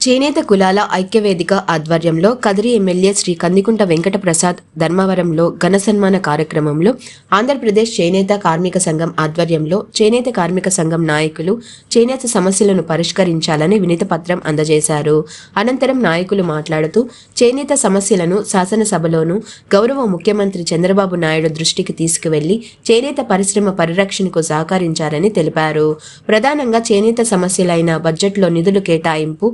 చేనేత కులాల ఐక్యవేదిక ఆధ్వర్యంలో కదిరి ఎమ్మెల్యే శ్రీ కందికుంట వెంకట ప్రసాద్ ధర్మవరంలో ఘన సన్మాన కార్యక్రమంలో ఆంధ్రప్రదేశ్ చేనేత కార్మిక సంఘం ఆధ్వర్యంలో చేనేత కార్మిక సంఘం నాయకులు చేనేత సమస్యలను పరిష్కరించాలని వినతి పత్రం అందజేశారు. అనంతరం నాయకులు మాట్లాడుతూ చేనేత సమస్యలను శాసనసభలోనూ గౌరవ ముఖ్యమంత్రి చంద్రబాబు నాయుడు దృష్టికి తీసుకువెళ్ళి చేనేత పరిశ్రమ పరిరక్షణకు సహకరించారని తెలిపారు. ప్రధానంగా చేనేత సమస్యలైన బడ్జెట్లో నిధులు కేటాయింపు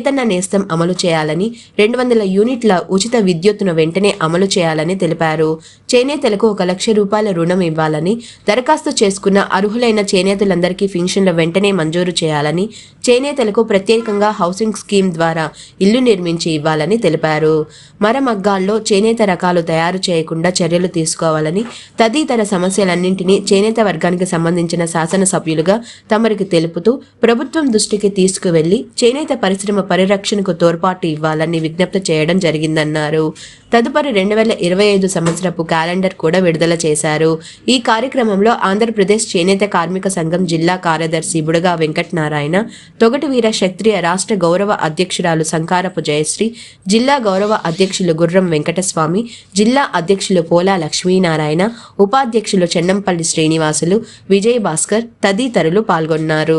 నేతన్న నేస్తం అమలు చేయాలని రెండు వందల యూనిట్ల ఉచిత విద్యుత్తును వెంటనే అమలు చేయాలని తెలిపారు. చేనేతలకు ఒక లక్ష రూపాయల రుణం ఇవ్వాలని దరఖాస్తు చేసుకున్న అర్హులైన చేనేతలందరికీ పింఛన్ల వెంటనే మంజూరు చేయాలని చేనేతలకు ప్రత్యేకంగా హౌసింగ్ స్కీమ్ ద్వారా ఇల్లు నిర్మించి ఇవ్వాలని తెలిపారు. మరమగ్గాల్లో చేనేత రకాలు తయారు చేయకుండా చర్యలు తీసుకోవాలని తదితర సమస్యలన్నింటినీ చేనేత వర్గానికి సంబంధించిన శాసనసభ్యులుగా తమరికి తెలుపుతూ ప్రభుత్వం దృష్టికి తీసుకువెళ్ళి చేనేత పరిశ్రమ పరిరక్షణకు తోడ్పాటు ఇవ్వాలని విజ్ఞప్తి చేయడం జరిగిందన్నారు. తదుపరి రెండు వేల ఇరవై ఐదు సంవత్సరపు క్యాలెండర్ కూడా విడుదల చేశారు. ఈ కార్యక్రమంలో ఆంధ్రప్రదేశ్ చేనేత కార్మిక సంఘం జిల్లా కార్యదర్శి బుడగా వెంకటనారాయణ తొగటి వీర క్షత్రియ రాష్ట్ర గౌరవ అధ్యక్షురాలు సంకారపు జయశ్రీ జిల్లా గౌరవ అధ్యక్షులు గుర్రం వెంకటస్వామి జిల్లా అధ్యక్షులు పోలా లక్ష్మీనారాయణ ఉపాధ్యక్షులు చెన్నంపల్లి శ్రీనివాసులు విజయ్ భాస్కర్ తదితరులు పాల్గొన్నారు.